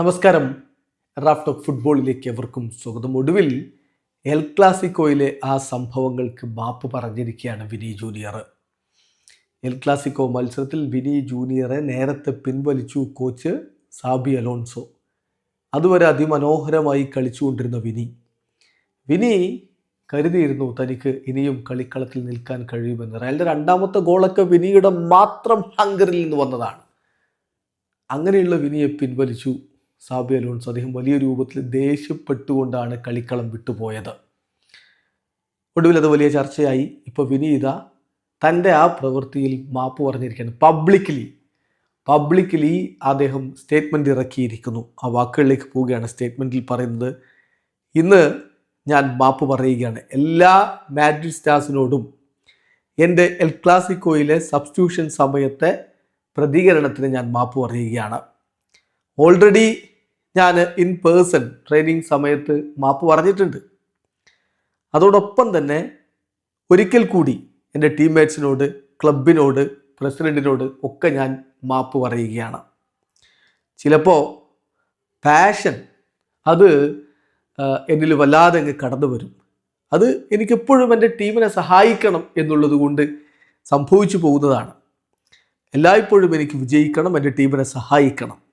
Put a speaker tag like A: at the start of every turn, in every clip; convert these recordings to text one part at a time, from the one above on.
A: നമസ്കാരം. Raf of ഫുട്ബോളിലേക്ക് എവർക്കും സ്വാഗതം. ഒടുവിൽ എൽ ക്ലാസിക്കോയിലെ ആ സംഭവങ്ങൾക്ക് മാപ്പ് പറഞ്ഞിരിക്കുകയാണ് വിനി ജൂനിയർ. എൽ ക്ലാസിക്കോ മത്സരത്തിൽ വിനി ജൂനിയറെ നേരത്തെ പിൻവലിച്ചു കോച്ച് സാബി അലോൺസോ. അതുവരെ അതിമനോഹരമായി കളിച്ചുകൊണ്ടിരുന്ന വിനി. വിനി കരുതിയിരുന്നു തനിക്ക് ഇനിയും കളിക്കളത്തിൽ നിൽക്കാൻ കഴിയുമെന്ന്. റയലിന്റെ രണ്ടാമത്തെ ഗോളൊക്കെ വിനിയുടെ മാത്രം ഹങ്കറിൽ നിന്ന് വന്നതാണ്. അങ്ങനെയുള്ള വിനിയെ പിൻവലിച്ചു സാബി അലോൺസ് അദ്ദേഹം വലിയ രൂപത്തിൽ ദേഷ്യപ്പെട്ടുകൊണ്ടാണ് കളിക്കളം വിട്ടുപോയത്. ഒടുവിൽ അത് വലിയ ചർച്ചയായി. ഇപ്പോൾ വിനീത തന്റെ ആ പ്രവൃത്തിയിൽ മാപ്പ് പറഞ്ഞിരിക്കുകയാണ്. പബ്ലിക്കലി പബ്ലിക്കലി അദ്ദേഹം സ്റ്റേറ്റ്മെന്റ് ഇറക്കിയിരിക്കുന്നു. ആ വാക്കുകളിലേക്ക് പോവുകയാണ്. സ്റ്റേറ്റ്മെന്റിൽ പറയുന്നത് ഇന്ന് ഞാൻ മാപ്പ് പറയുകയാണ്. എല്ലാ മാഡ്രിഡ് സ്റ്റാർസിനോടും എന്റെ എൽ ക്ലാസിക്കോയിലെ സബ്സ്റ്റിറ്റ്യൂഷൻ സമയത്തെ പ്രതികരണത്തിന് ഞാൻ മാപ്പ് പറയുകയാണ്. ഓൾറെഡി ഞാൻ ഇൻ പേഴ്സൺ ട്രെയിനിങ് സമയത്ത് മാപ്പ് പറഞ്ഞിട്ടുണ്ട്. അതോടൊപ്പം തന്നെ ഒരിക്കൽ കൂടി എന്റെ ടീംമേറ്റ്സിനോട് ക്ലബിനോട് പ്രസിഡന്റിനോട് ഒക്കെ ഞാൻ മാപ്പ് പറയുകയാണ്. ചിലപ്പോൾ പാഷൻ അത് എന്നിൽ വല്ലാതെ അങ്ങ് കടന്നു വരും. അത് എനിക്കെപ്പോഴും എന്റെ ടീമിനെ സഹായിക്കണം എന്നുള്ളത് കൊണ്ട് സംഭവിച്ചു പോകുന്നതാണ്. എല്ലായ്പ്പോഴും എനിക്ക് വിജയിക്കണം എന്റെ ടീമിനെ സഹായിക്കണം.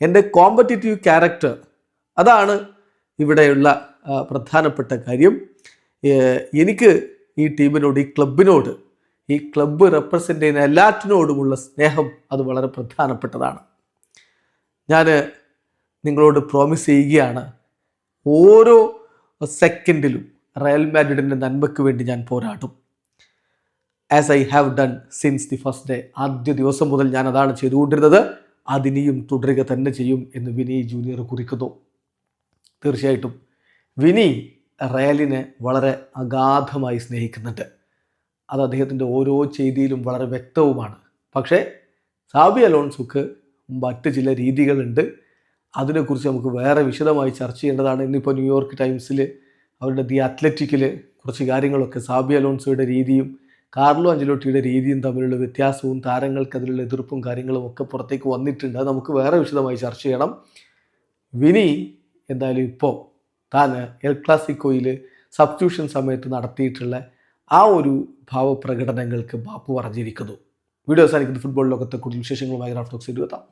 A: എന്റെ കോമ്പറ്റീറ്റീവ് ക്യാരക്ടർ അതാണ് ഇവിടെയുള്ള പ്രധാനപ്പെട്ട കാര്യം. എനിക്ക് ഈ ടീമിനോട് ഈ ക്ലബിനോട് ഈ ക്ലബ്ബ് റെപ്രസെന്റ് ചെയ്യുന്ന എല്ലാറ്റിനോടുമുള്ള സ്നേഹം അത് വളരെ പ്രധാനപ്പെട്ടതാണ്. ഞാൻ നിങ്ങളോട് പ്രോമിസ് ചെയ്യുകയാണ് ഓരോ സെക്കൻഡിലും റയൽ മാഡ്രിഡിന്റെ നന്മയ്ക്ക് വേണ്ടി ഞാൻ പോരാടും. As I have done since the first day ആദ്യ ദിവസം മുതൽ ഞാൻ അതാണ് ചെയ്തുകൊണ്ടിരുന്നത്. അതിനിയും തുടരുക തന്നെ ചെയ്യും എന്ന് വിനി ജൂനിയർ കുറിക്കുന്നു. തീർച്ചയായിട്ടും വിനി റയലിനെ വളരെ അഗാധമായി സ്നേഹിക്കുന്നുണ്ട്. അത് അദ്ദേഹത്തിന്റെ ഓരോ ചെയ്തിയിലും വളരെ വ്യക്തവുമാണ്. പക്ഷേ സാബി അലോൺസുക്ക് മറ്റ് ചില രീതികളുണ്ട്. അതിനെക്കുറിച്ച് നമുക്ക് വേറെ വിശദമായി ചർച്ച ചെയ്യേണ്ടതാണ്. ഇന്നിപ്പോൾ ന്യൂയോർക്ക് ടൈംസിൽ അവരുടെ ദി അത്ലറ്റിക്കിൽ കുറച്ച് കാര്യങ്ങളൊക്കെ സാബി അലോൺസോയുടെ രീതിയും കാർലോ അഞ്ചലോട്ടിയുടെ രീതിയും തമ്മിലുള്ള വ്യത്യാസവും താരങ്ങൾക്ക് അതിലുള്ള എതിർപ്പും കാര്യങ്ങളും ഒക്കെ പുറത്തേക്ക് വന്നിട്ടുണ്ട്. അത് നമുക്ക് വേറെ വിശദമായി ചർച്ച ചെയ്യണം. വിനി എന്തായാലും ഇപ്പോൾ താൻ എൽ ക്ലാസിക്കോയിൽ സബ്സ്റ്റിറ്റ്യൂഷൻ സമയത്ത് നടത്തിയിട്ടുള്ള ആ ഒരു ഭാവപ്രകടനങ്ങൾക്ക് ബാപ്പു പറഞ്ഞിരിക്കുന്നു. വീഡിയോ അവസാനിക്കുന്നത് ഫുട്ബോൾ ലോകത്തെ കൂടുതൽ വിശേഷങ്ങളുമായി റാഫ്റ്റോക്സ് എത്താം